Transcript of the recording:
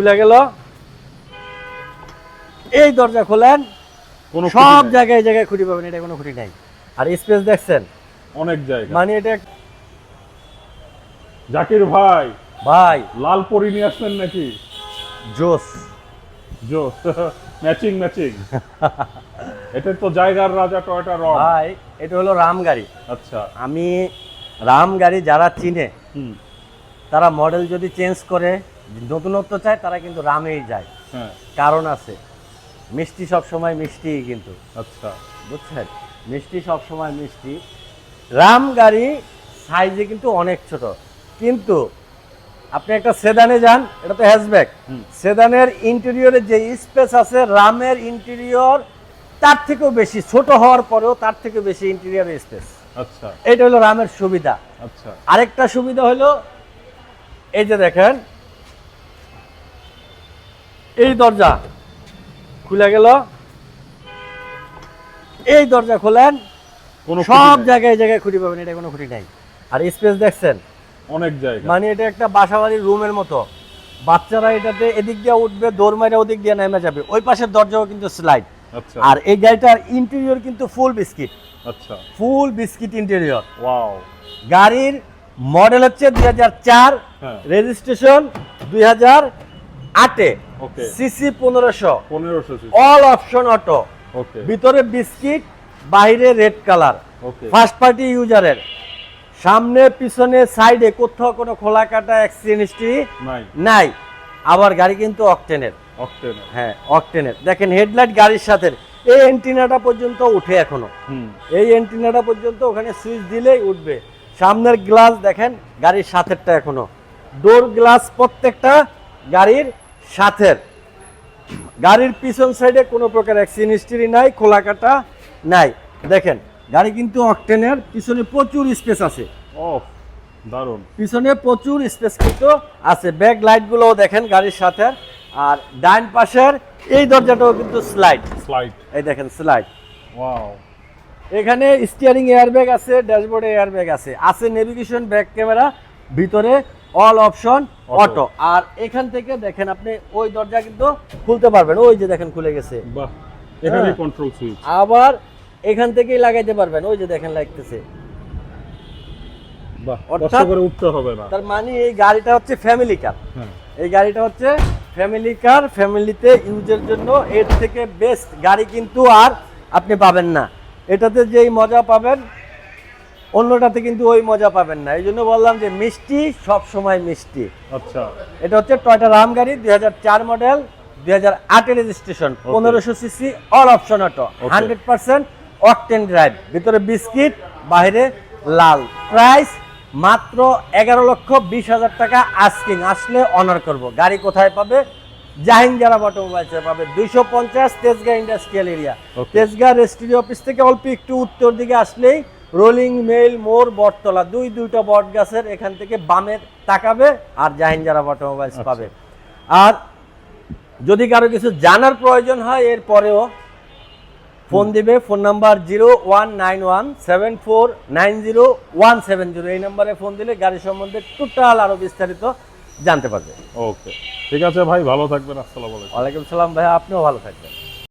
খুলে গেল। এই দরজা খোলেন। কোনো সব জায়গায় জায়গায় খুঁটি পাবেন এটা কোনো খুঁটি নাই। আর স্পেস দেখছেন? অনেক জায়গা। মানে এটা জাকির ভাই ভাই। লাল পরি নিয়ে আসলেন নাকি? জোস। জো ম্যাচিং ম্যাচিং। এটা তো জায়গার রাজা টয়টা রং। ভাই এটা হলো রাম গাড়ি। আচ্ছা। আমি রাম গাড়ি যারা চিনে হুম। তারা মডেল যদি চেঞ্জ করে নতুনত্ব চায় তারা কিন্তু রামেই যায়। হ্যাঁ। কারণ আছে মিষ্টি সব সময় মিষ্টি কিন্তু। আচ্ছা। বুঝছেন? মিষ্টি সব সময় মিষ্টি। রাম গাড়ি সাইজে কিন্তু অনেক ছোট। কিন্তু আপনি একটা সেদানে যান এটা তো হ্যাশব্যাক। সেদানের ইন্টেরিয়রে যে স্পেস আছে রামের ইন্টেরিয়র তার থেকেও বেশি ছোট হওয়ার পরেও তার থেকে বেশি ইন্টেরিয়র স্পেস আচ্ছা। এটা হলো রামের সুবিধা। আচ্ছা। আরেকটা সুবিধা হলো এই যে দেখেন এই দরজা খুলে গেল। এই দরজা খোলেন কোনো সব জায়গায় জায়গায় খুঁটি পাবেন এটা কোনো খুঁটি নাই। আর স্পেস দেখছেন? অনেক জায়গা। মানে এটা একটা বাসাবাড়ির রুমের মতো। বাচ্চারা এটাতে এদিক দিয়ে উঠবে দৌড় মারে ওদিক দিয়ে নেমে যাবে। ওই পাশের দরজাও কিন্তু স্লাইড আচ্ছা। আর এই গাড়িটার ইন্টেরিয়র কিন্তু ফুল বিস্কিট আচ্ছা। ফুল বিস্কিট ইন্টেরিয়র ওয়াও গাড়ির মডেল হচ্ছে দুই হাজার চার হ্যাঁ। রেজিস্ট্রেশন দুই হাজার আটে. সিসি পনেরোশো। পনেরোশো অল অপশন অটো ভিতরে বিস্কিট বাইরে রেড কালার ফার্স্ট পার্টি ইউজারের সামনে পিছনে সাইডে কোথাও কোনো খোলা কাটা অ্যাক্সিডেন্ট হিস্ট্রি নাই। নাই। আবার গাড়ি কিন্তু অকটেনের অক্টেন হ্যাঁ অকটেনের দেখেন হেডলাইট গাড়ির সাথে। এই এন্টিনাটা পর্যন্ত উঠে এখনও। হুম। এই এন্টিনাটা পর্যন্ত ওখানে সুইচ দিলেই উঠবে। সামনের গ্লাস দেখেন গাড়ির সাথেরটা এখনও। ডোর গ্লাস প্রত্যেকটা গাড়ির সাথের। গাড়ির পিছন সাইডে কোনো প্রকার অ্যাক্সিডেন্ট হিস্ট্রি নাই খোলা কাটা নাই। দেখেন গাড়ি কিন্তু অকটেনের পিছনে প্রচুর স্পেস আছে। ও দারুণ। পিছনে প্রচুর স্পেস কিন্তু আছে। ব্যাক লাইটগুলোও দেখেন গাড়ির সাথে আর ডাইন পাশের এই দরজাটাও কিন্তু স্লাইড স্লাইড এই দেখেন স্লাইড ওয়াও এখানে স্টিয়ারিং এয়ারব্যাগ আছে ড্যাশবোর্ডে এয়ারব্যাগ আছে। আছে নেভিগেশন ব্যাক ক্যামেরা ভিতরে অল অপশন অটো আর এখান থেকে দেখেন আপনি ওই দরজা কিন্তু খুলতে পারবেন। ওই যে দেখেন খুলে গেছে। এখানে। কন্ট্রোল সুইচ আবার এখান থেকেই লাগাইতে পারবেন। ওই যে দেখেন লাগতেছে। অর্থাৎ- উঠতে হবে না। তার মানে এই গাড়িটা হচ্ছে ফ্যামিলি কার এই গাড়িটা হচ্ছে ফ্যামিলি কার ফ্যামিলিতে ইউজের জন্য এর থেকে বেস্ট গাড়ি কিন্তু আর আপনি পাবেন না। এটাতে যেই মজা পাবেন অন্যটাতে কিন্তু ওই মজা পাবেন না। এই জন্য বললাম যে মিষ্টি সব সময় মিষ্টি। আচ্ছা। এটা হচ্ছে টয়টা রাম গাড়ি দুই মডেল দুই হাজার আটের রেজিস্ট্রেশন পনেরোশো CC all option auto hundred percent octane drive ভিতরে বিস্কিট বাইরে লাল। প্রাইস মাত্র এগারো লক্ষ বিশ হাজার টাকা আস্কিং আসলে অনার করব। গাড়ি কোথায় পাবে? জাহিন যারা অটোমোবাইলসে পাবে। দুইশো পঞ্চাশ Tejgaon industrial area. Tejgaon registry office থেকে অল্প একটু উত্তর দিকে আসলেই রোলিং মেল মোর বটতলা দুই দুইটা বট গাছের এখান থেকে বামে তাকাবে আর জাহিন যারা অটোমোবাইলস পাবে। আর যদি কারও কিছু জানার প্রয়োজন হয় এর পরেও ফোন দিবে phone number zero one nine one seven four nine zero one seven zero. এই নাম্বারে ফোন দিলে গাড়ি সম্বন্ধে টোটাল আরও বিস্তারিত জানতে পারবে। ওকে ঠিক আছে ভাই ভালো থাকবেন আসসালামু আলাইকুম। ওয়ালাইকুম সালাম ভাইয়া আপনিও ভালো থাকবেন।